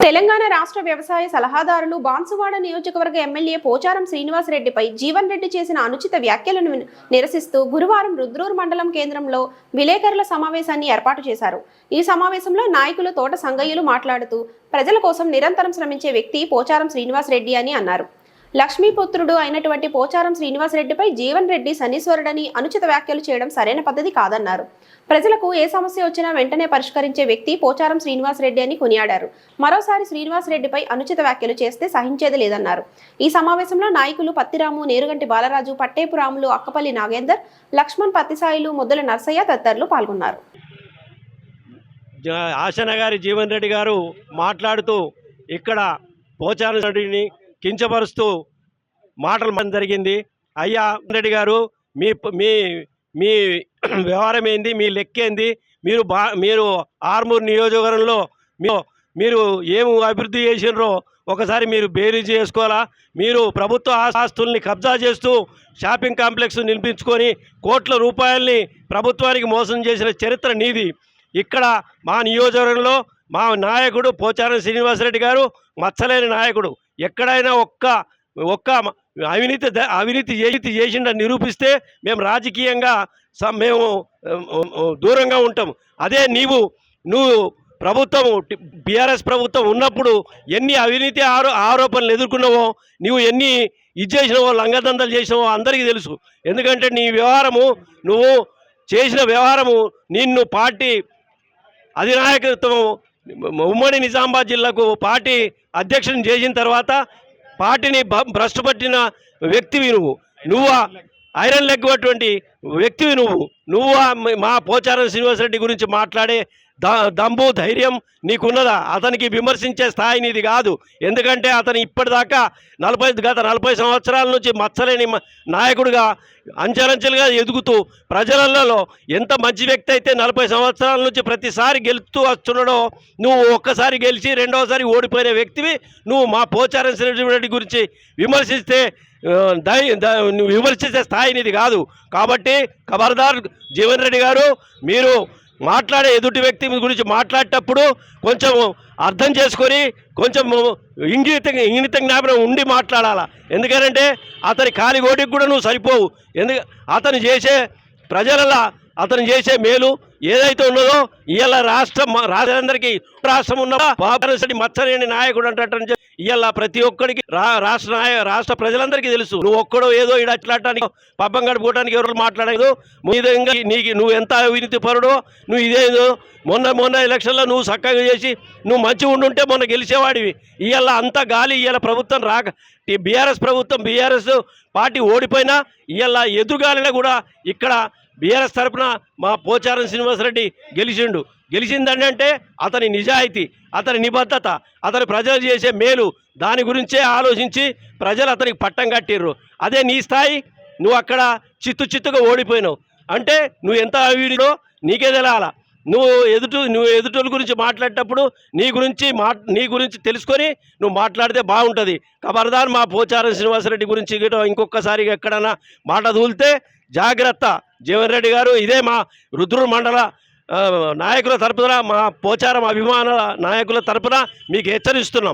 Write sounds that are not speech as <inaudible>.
తెలంగాణ రాష్ట్ర వ్యవసాయ సలహాదారులు బాన్సువాడ నియోజకవర్గ ఎమ్మెల్యే పోచారం శ్రీనివాస్ రెడ్డిపై జీవన్ రెడ్డి చేసిన అనుచిత వ్యాఖ్యలను నిరసిస్తూ గురువారం రుద్రూర్ మండలం కేంద్రంలో విలేకరుల సమావేశాన్ని ఏర్పాటు చేశారు. ఈ సమావేశంలో నాయకులు తోట సంగయ్యలు మాట్లాడుతూ ప్రజల కోసం నిరంతరం శ్రమించే వ్యక్తి పోచారం శ్రీనివాసరెడ్డి అని అన్నారు. లక్ష్మీపుత్రుడు అయినటువంటి పోచారం శ్రీనివాస్ రెడ్డిపై జీవన్ రెడ్డి శనీశ్వరుడని అనుచిత వ్యాఖ్యలు చేయడం సరైన పద్ధతి కాదన్నారు. ప్రజలకు ఏ సమస్య వచ్చినా వెంటనే పరిష్కరించే వ్యక్తి పోచారం శ్రీనివాస్ రెడ్డి అని కొనియాడారు. మరోసారి శ్రీనివాస్ రెడ్డిపై అనుచిత వ్యాఖ్యలు చేస్తే సహించేది లేదన్నారు. ఈ సమావేశంలో నాయకులు పత్తిరాము నేరుగంటి బాలరాజు పట్టేపు రాములు అక్కపల్లి నాగేందర్ లక్ష్మణ్ పత్తిసాయిలు ముద్దల నర్సయ్య తదితరులు పాల్గొన్నారు. జ- ఆశన గారి జీవన్ రెడ్డి గారు మాట్లాడుతూ ఇక్కడ పోచారం రెడ్డిని కించపరుస్తూ మాటలు మన జరిగింది. అయ్యా రెడ్డి గారు మీ మీ మీ <clears throat> వ్యవహారం ఏంది? మీ లెక్క ఏంది? మీరు బా మీరు ఆర్మూర్ నియోజకవర్గంలో మీ మీరు ఏమి అభివృద్ధి చేసినారో ఒకసారి మీరు బేరీ చేసుకోవాలా? మీరు ప్రభుత్వ ఆస్తుల్ని కబ్జా చేస్తూ షాపింగ్ కాంప్లెక్స్ నిర్మించుకొని కోట్ల రూపాయల్ని ప్రభుత్వానికి మోసం చేసిన చరిత్ర నీది. ఇక్కడ మా నియోజకవర్గంలో మా నాయకుడు పోచారం శ్రీనివాసరెడ్డి గారు మచ్చలేని నాయకుడు. ఎక్కడైనా ఒక్క ఒక్క అవినీతి ద- అవినీతి చేసి చేసిండని నిరూపిస్తే మేము రాజకీయంగా స- మేము దూరంగా ఉంటాం. అదే నీవు నువ్వు ప్రభుత్వం బీఆర్ఎస్ ప్రభుత్వం ఉన్నప్పుడు ఎన్ని అవినీతి ఆరో ఆరోపణలు ఎదుర్కొన్నావో నీవు ఎన్ని ఇది చేసినావో లంగదందలు చేసినావో అందరికీ తెలుసు. ఎందుకంటే నీ వ్యవహారము నువ్వు చేసిన వ్యవహారము నిన్ను పార్టీ అధినాయకత్వం ఉమ్మడి నిజామాబాద్ జిల్లాకు పార్టీ అధ్యక్షుని చేసిన తర్వాత పార్టీని భ- భ్రష్టు పట్టిన వ్యక్తివి నువ్వు. నువ్వు ఐరన్ లెగ్ అటువంటి వ్యక్తివి నువ్వు. నువ్వు మా పోచారం శ్రీనివాసరెడ్డి గురించి మాట్లాడే దమ్ము ధైర్యం నీకున్నదా? అతనికి విమర్శించే స్థాయి నీది కాదు. ఎందుకంటే అతను ఇప్పటిదాకా నలభై గత నలభై సంవత్సరాల నుంచి మచ్చలేని నాయకుడిగా అంచెలంచెలుగా ఎదుగుతూ ప్రజలలో ఎంత మంచి వ్యక్తి అయితే నలభై సంవత్సరాల నుంచి ప్రతిసారి గెలుస్తూ వస్తున్నాడో నువ్వు ఒక్కసారి గెలిచి రెండవసారి ఓడిపోయిన వ్యక్తివి. నువ్వు మా పోచారం శ్రీరెడ్డి గురించి విమర్శిస్తే దై నువ్వు విమర్శించే స్థాయి నీది కాదు. కాబట్టి ఖబర్దార్ జీవన్ రెడ్డి గారు మీరు మాట్లాడే ఎదుటి వ్యక్తి గురించి మాట్లాడేటప్పుడు కొంచెం అర్థం చేసుకొని కొంచెం ఇంగిత ఇంగిత జ్ఞాపనం ఉండి మాట్లాడాలా. ఎందుకంటే అతని కాలి ఓటికి కూడా నువ్వు సరిపోవు. ఎందుకు అతను చేసే ప్రజలలో అతను చేసే మేలు ఏదైతే ఉన్నదో ఇవాళ రాష్ట్రం రాజందరికీ రాష్ట్రం ఉన్న బాబు మచ్చలేని నాయకుడు అంటే ఇవాళ ప్రతి ఒక్కడికి రా రాష్ట్ర నాయ రాష్ట్ర ప్రజలందరికీ తెలుసు. నువ్వు ఒక్కడో ఏదో ఇడ అట్లాడటానికి పబ్బం గడుపుకోవడానికి ఎవరు మాట్లాడలేదు. ఈ నీకు నువ్వు ఎంత అవినీతి పరుడో నువ్వు ఇదేదో మొన్న మొన్న ఎలక్షన్లో నువ్వు చక్కగా చేసి నువ్వు మంచిగా ఉండుంటే మొన్న గెలిచేవాడివి. ఇవాళ అంతా గాలి ఇవాళ ప్రభుత్వం రాక బీఆర్ఎస్ ప్రభుత్వం బీఆర్ఎస్ పార్టీ ఓడిపోయినా ఇవాళ ఎదురుగాలిలో కూడా ఇక్కడ బీఆర్ఎస్ తరపున మా పోచారం శ్రీనివాసరెడ్డి గెలిచిండు. గెలిచిందండి అంటే అతని నిజాయితీ అతని నిబద్ధత అతని ప్రజలు చేసే మేలు దాని గురించే ఆలోచించి ప్రజలు అతనికి పట్టం కట్టిర్రు. అదే నీ స్థాయి నువ్వు అక్కడ చిత్తు చిత్తుగా ఓడిపోయినావు. అంటే నువ్వు ఎంత అవినో నీకే తెలాలా నువ్వు ఎదుటి నువ్వు ఎదుటోళ్ళ గురించి మాట్లాడేటప్పుడు నీ గురించి మా నీ గురించి తెలుసుకొని నువ్వు మాట్లాడితే బాగుంటుంది. కబర్దార్ మా పోచారం శ్రీనివాసరెడ్డి గురించి గిట ఇంకొకసారి ఎక్కడన్నా మాట దూలితే జాగ్రత్త. జీవన్ రెడ్డి గారు ఇదే మా రుద్రుడు మండల నాయకుల తరపున మా పోచారం అభిమానుల నాయకుల తరపున మీకు హెచ్చరిస్తున్నాం.